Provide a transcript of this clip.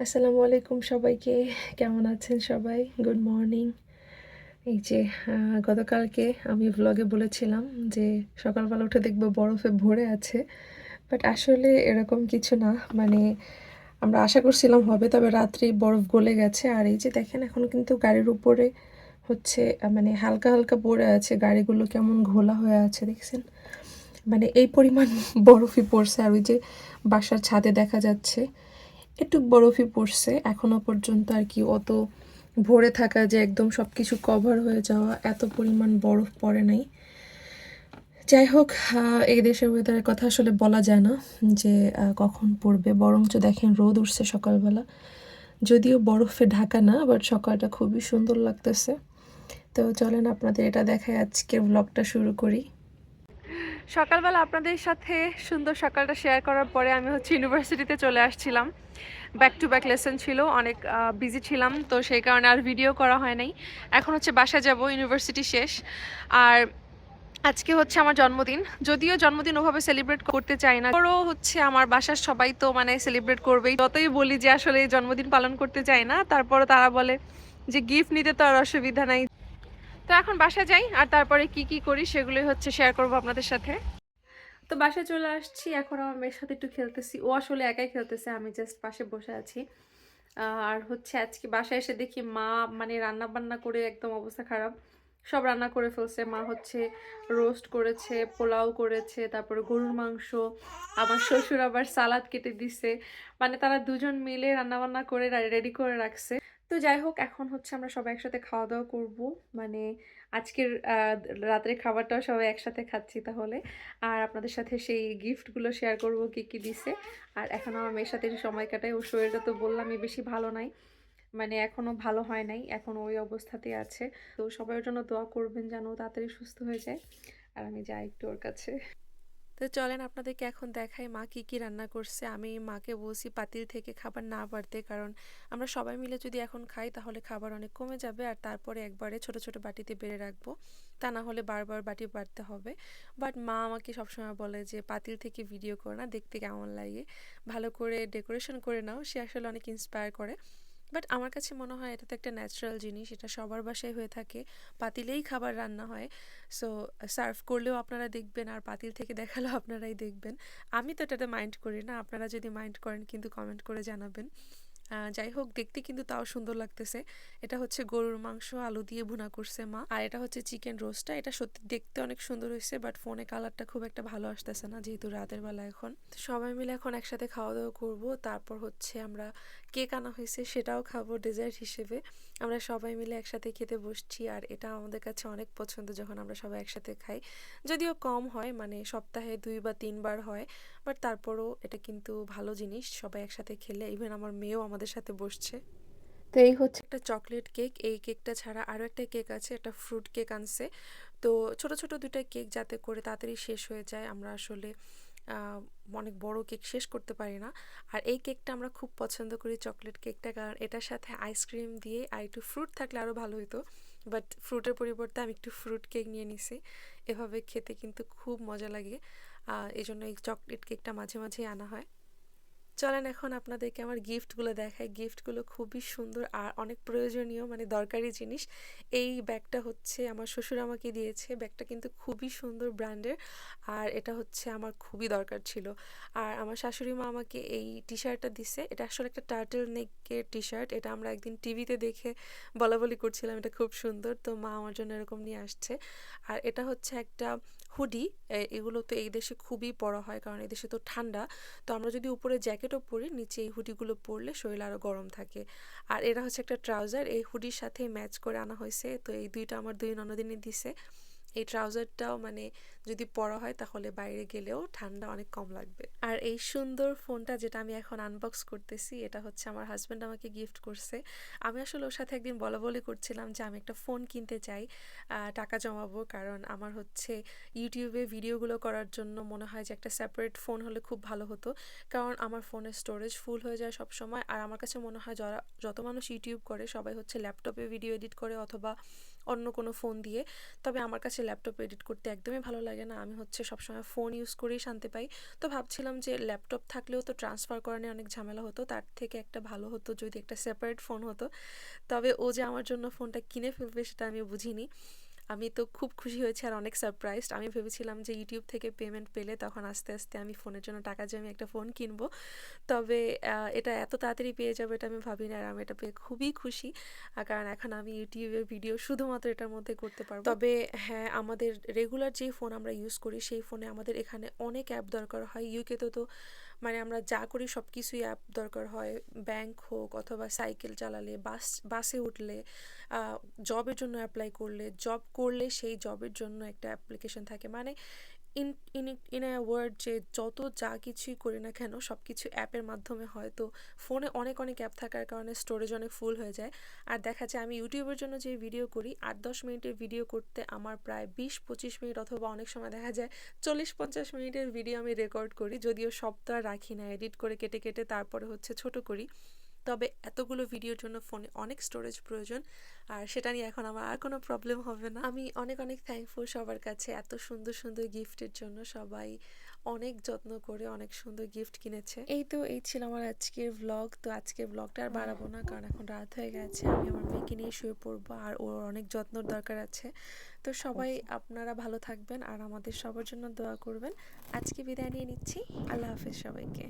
আসসালামু আলাইকুম সবাইকে। কেমন আছেন সবাই? গুড মর্নিং এই যে গতকালকে আমি ভ্লগে বলেছিলাম যে, সকালবেলা উঠে দেখব বরফে ভরে আছে। বাট আসলে এরকম কিছু না। মানে আমরা আশা করছিলাম হবে, তবে রাত্রি বরফ গলে গেছে। আর এই যে দেখেন, এখন কিন্তু গাড়ির উপরে হচ্ছে মানে হালকা হালকা পড়ে আছে। গাড়িগুলো কেমন ঘোলা হয়ে আছে, দেখছেন? মানে এই পরিমাণ বরফই পড়ছে। আর ওই যে বাসার ছাদে দেখা যাচ্ছে। একটু বরফই পড়ছে। এখনও পর্যন্ত আর কি অত ভরে থাকা যে একদম সব কিছু কভার হয়ে যাওয়া, এত পরিমাণ বরফ পড়ে নাই। যাই হোক এই দেশের ওয়েদারের কথা আসলে বলা যায় না যে কখন পড়বে। বরঞ্চ দেখেন রোদ উঠছে সকালবেলা। যদিও বরফে ঢাকা না বাট সকালটা খুবই সুন্দর লাগতেছে। তো চলেন আপনাদের এটা দেখায় আজকের ব্লগটা শুরু করি। সকালবেলা আপনাদের সাথে সুন্দর সকালটা শেয়ার করার পরে আমি হচ্ছে ইউনিভার্সিটিতে চলে আসছিলাম। ব্যাক টু ব্যাক লেসন ছিল, অনেক বিজি ছিলাম, তো সেই কারণে আর ভিডিও করা হয় নাই। এখন হচ্ছে বাসা যাব ইউনিভার্সিটি শেষ। আর আজকে হচ্ছে আমার জন্মদিন, যদিও জন্মদিন ওভাবে সেলিব্রেট করতে চাই না। ওরও হচ্ছে আমার বাসার সবাই তো মানে সেলিব্রেট করবেই। যতই বলি যে আসলে জন্মদিন পালন করতে চাই না, তারপরও তারা বলে যে গিফট নিতে তো আর অসুবিধা নাই তো এখন বাসা যাই, আর তারপরে কি কি করি সেগুলোই হচ্ছে শেয়ার করব আপনাদের সাথে। তো বাসায় চলে আসছি, এখন আমার মেয়ের সাথে একটু খেলতেছি। ও আসলে একাই খেলতেছে, আমি জাস্ট পাশে বসে আছি। আর হচ্ছে আজকে বাসায় এসে দেখি মা মানে রান্না বান্না করে একদম অবস্থা খারাপ। সব রান্না করে ফেলছে, মা হচ্ছে রোস্ট করেছে, পোলাও করেছে, তারপরে গরুর মাংস আবার শ্বশুর আবার সালাদ কেটে দিছে। মানে তারা দুজন মিলে রান্না বান্না করে রেডি করে রাখছে। তো যাই হোক, এখন হচ্ছে আমরা সবাই একসাথে খাওয়া দাওয়া করব। মানে আজকের রাতের খাবারটাও সবাই একসাথে খাচ্ছি তাহলে। আর আপনাদের সাথে সেই গিফটগুলো শেয়ার করব কি কি দিছে। আর এখন আমার মেয়ের সাথে সময় কাটাই। ওর শরীরটা তো বললামই বেশি ভালো নাই। মানে এখনও ভালো হয় নাই। এখনও ওই অবস্থাতেই আছে। তো সবাই জন্য দোয়া করবেন যেন তাড়াতাড়ি সুস্থ হয়ে যায়। আর আমি যাই একটু ওর কাছে। তো চলেন আপনাদেরকে এখন দেখাই মা কি কি রান্না করছে। আমি মাকে বলছি পাতিল থেকে খাবার না বাড়তে কারণ আমরা সবাই মিলে যদি এখন খাই তাহলে খাবার অনেক কমে যাবে আর তারপরে একবারে ছোট ছোট বাটিতে বেড়ে রাখব। তা না হলে বারবার বাটি বাড়তে হবে। বাট মা আমাকে সবসময় বলে যে, পাতিল থেকে ভিডিও করো না, দেখতে কেমন লাগে। ভালো করে ডেকোরেশন করে নাও। সে আসলে অনেক ইন্সপায়ার করে। বাট আমার কাছে মনে হয় এটা তো একটা ন্যাচারাল জিনিস, এটা সবার বাসায় হয়ে থাকে। পাতিলেই খাবার রান্না হয়। সো সার্ভ করলেও আপনারা দেখবেন আর পাতিল থেকে দেখালেও আপনারাই দেখবেন। আমি তো এটাতে মাইন্ড করি না, আপনারা যদি মাইন্ড করেন কিন্তু কমেন্ট করে জানাবেন। যাই হোক, দেখতে কিন্তু তাও সুন্দর লাগতেছে। এটা হচ্ছে গরুর মাংস, আলু দিয়ে ভুনা করছে মা। আর এটা হচ্ছে চিকেন রোস্টটা এটা সত্যি দেখতে অনেক সুন্দর হয়েছে বাট ফোনে কালারটা খুব একটা ভালো আসতেছে না, যেহেতু রাতের বেলা এখন। সবাই মিলে এখন একসাথে খাওয়া দাওয়া করব। তারপর হচ্ছে আমরা কেক আনা হয়েছে সেটাও খাব ডেজার্ট হিসেবে। আমরা সবাই মিলে একসাথে খেতে বসছি আর এটা আমাদের কাছে অনেক পছন্দ যখন আমরা সবাই একসাথে খাই। যদিও কম হয় মানে সপ্তাহে দুই বা তিনবার হয় বাট তারপরও এটা কিন্তু ভালো জিনিস সবাই একসাথে খেলে। ইভেন আমার মেয়েও আমাদের সাথে বসছে। তো এই হচ্ছে একটা চকলেট কেক এই কেকটা ছাড়া আরও একটা কেক আছে একটা ফ্রুট কেক আনছে। তো ছোট ছোট দুইটা কেক যাতে করে তাড়াতাড়ি শেষ হয়ে যায় আমরা আসলে অনেক বড় কেক শেষ করতে পারি না। আর এই কেকটা আমরা খুব পছন্দ করি, চকলেট কেকটা, কারণ এটার সাথে আইসক্রিম দিয়ে আর একটু ফ্রুট থাকলে আরও ভালো হতো বাট ফ্রুটের পরিবর্তে আমি একটু ফ্রুট কেক নিয়ে নিছি। এভাবে খেতে কিন্তু খুব মজা লাগে। এই জন্য এই চকলেট কেকটা মাঝে মাঝেই আনা হয়। চলেন এখন আপনাদেরকে আমার গিফটগুলো দেখাই। গিফটগুলো খুবই সুন্দর আর অনেক প্রয়োজনীয় মানে দরকারি জিনিস। এই ব্যাগটা হচ্ছে আমার শ্বশুর আমাকে দিয়েছে। ব্যাগটা কিন্তু খুবই সুন্দর ব্র্যান্ডের আর এটা হচ্ছে আমার খুবই দরকার ছিল। আর আমার শাশুড়ি মা আমাকে এই টি শার্টটা দিছে। এটা আসলে একটা টার্টেল নেকের টি শার্ট এটা আমরা একদিন টিভিতে দেখে বলা বলি করছিলাম। এটা খুব সুন্দর। তো মা আমার জন্য এরকম নিয়ে আসছে। আর এটা হচ্ছে একটা হুডি এগুলো তো এই দেশে খুবই পরা হয় কারণ এই দেশে তো ঠান্ডা। তো আমরা যদি উপরে জ্যাকেটও পরি নিচে এই হুডিগুলো পরলে শরীর আরও গরম থাকে। আর এরা হচ্ছে একটা ট্রাউজার এই হুডির সাথে ম্যাচ করে আনা হয়েছে। তো এই দুইটা আমার দুই ননদিনে দিছে। এই ট্রাউজারটাও মানে যদি পরা হয় তাহলে বাইরে গেলেও ঠান্ডা অনেক কম লাগবে। আর এই সুন্দর ফোনটা যেটা আমি এখন আনবক্স করতেছি, এটা হচ্ছে আমার হাজব্যান্ড আমাকে গিফট করছে। আমি আসলে ওর সাথে একদিন বলা বলি করছিলাম যে আমি একটা ফোন কিনতে চাই টাকা জমাবো। কারণ আমার হচ্ছে ইউটিউবে ভিডিওগুলো করার জন্য মনে হয় যে একটা সেপারেট ফোন হলে খুব ভালো হতো। কারণ আমার ফোনের স্টোরেজ ফুল হয়ে যায় সব সময় আর আমার কাছে মনে হয় যারা, যত মানুষ ইউটিউব করে সবাই হচ্ছে ল্যাপটপে ভিডিও এডিট করে অথবা অন্য কোনো ফোন দিয়ে। তবে আমার কাছে ল্যাপটপ এডিট করতে একদমই ভালো লাগে না। আমি হচ্ছে সবসময় ফোন ইউজ করেই শান্তি পাই। তো ভাবছিলাম যে ল্যাপটপ থাকলেও তো ট্রান্সফার করা নিয়ে অনেক ঝামেলা হতো। তার থেকে একটা ভালো হতো যদি একটা সেপারেট ফোন হতো। তবে ও যে আমার জন্য ফোনটা কিনে ফেলবে সেটা আমি বুঝিনি। আমি তো খুব খুশি হয়েছি আর অনেক সারপ্রাইজড আমি ভেবেছিলাম যে ইউটিউব থেকে পেমেন্ট পেলে তখন আস্তে আস্তে আমি ফোনের জন্য টাকা জমিয়ে একটা ফোন কিনবো। তবে এটা এত তাড়াতাড়ি পেয়ে যাবে এটা আমি ভাবিনি আর আমি এটা পেয়ে খুবই খুশি। কারণ এখন আমি ইউটিউবে ভিডিও শুধুমাত্র এটার মধ্যে করতে পারব। তবে হ্যাঁ আমাদের রেগুলার যেই ফোন আমরা ইউজ করি, সেই ফোনে আমাদের এখানে অনেক অ্যাপ দরকার হয়। ইউকেতে তো মানে আমরা যা করি সব কিছুই অ্যাপ দরকার হয়। ব্যাংক হোক অথবা সাইকেল চালালে বাস বাসে উঠলে জবের জন্য অ্যাপ্লাই করলে জব করলে সেই জবের জন্য একটা অ্যাপ্লিকেশন থাকে। মানে in in in a word যে যত যা কিছুই করি না কেন সব কিছু অ্যাপের মাধ্যমে হয়। তো ফোনে অনেক অনেক অ্যাপ থাকার কারণে স্টোরেজ অনেক ফুল হয়ে যায়। আর দেখা যায় আমি ইউটিউবের জন্য যে ভিডিও করি, আট, দশ মিনিটের ভিডিও করতে আমার প্রায় বিশ, পঁচিশ মিনিট অথবা অনেক সময় দেখা যায় চল্লিশ, পঞ্চাশ মিনিটের ভিডিও আমি রেকর্ড করি, যদিও সব তো আর রাখি না এডিট করে কেটে কেটে তারপরে হচ্ছে ছোট করি। তবে এতগুলো ভিডিওর জন্য ফোনে অনেক স্টোরেজ প্রয়োজন আর সেটা নিয়ে এখন আমার আর কোনো প্রবলেম হবে না। আমি অনেক অনেক থ্যাঙ্কফুল সবার কাছে এত সুন্দর সুন্দর গিফটের জন্য। সবাই অনেক যত্ন করে অনেক সুন্দর গিফট কিনেছে। এই তো এই ছিল আমার আজকের ব্লগ তো আজকের ব্লগটা আর বাড়াবো না কারণ এখন রাত হয়ে গেছে। আমি আমার মেয়েকে নিয়ে শুয়ে পড়ব আর ওর অনেক যত্নর দরকার আছে। তো সবাই আপনারা ভালো থাকবেন আর আমাদের সবার জন্য দোয়া করবেন। আজকে বিদায় নিয়ে নিচ্ছি। আল্লাহ হাফেজ সবাইকে।